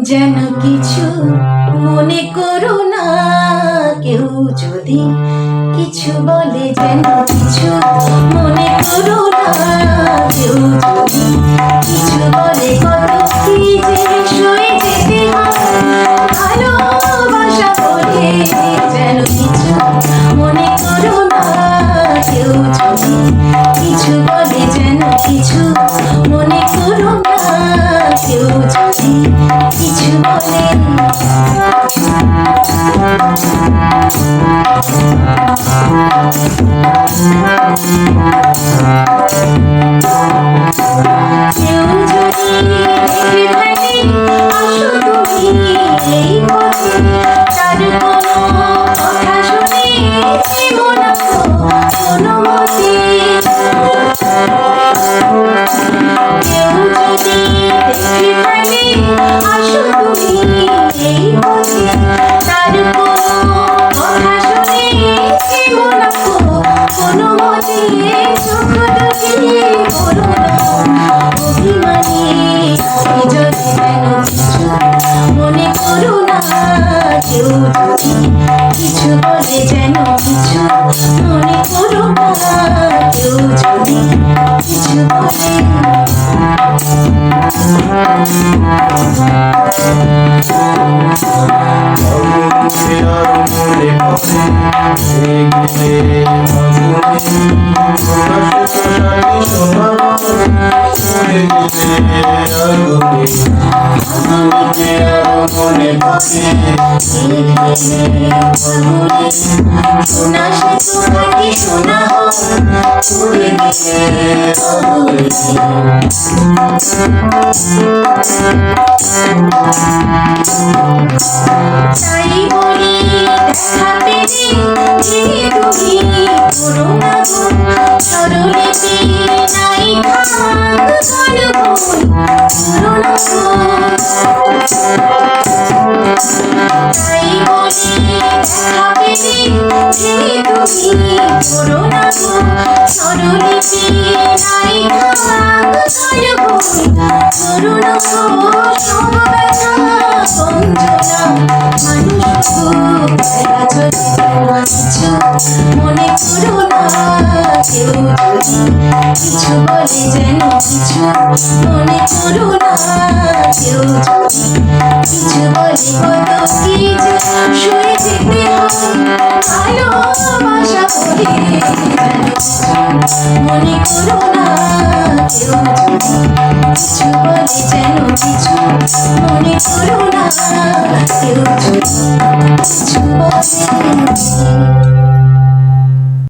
যেন কিছু মনে করো না, কেউ যদি কিছু বলে যেন কিছু মনে করো না, কেউ যদি কিছু বলে কত কি যে যেতে ভালোবাসা বলে যেন কিছু মনে করো না, কেউ যদি কিছু বলে যেন কিছু মনে করো না, কেউ যদি কেউ যদি কিছু বলে যেন কিছু মনে করো না, কেউ যদি কিছু বলে। অগুনে আর মনে পড়ে শোনা সে তোমাকে শোনা চলে গেলে তাই তুমি করোনা গো সরলেতে নাই থাক ঘন বই করোনা গো সব ব্যথা বঞ্চনা কিছু মনে করো না কেউ যদি কিছু বলে যেন কিছু, মনে করো না কেউ মনে করো না কেউ যদি কিছু বলে যেন কিছু মনে করো না কেউ কিছু বলে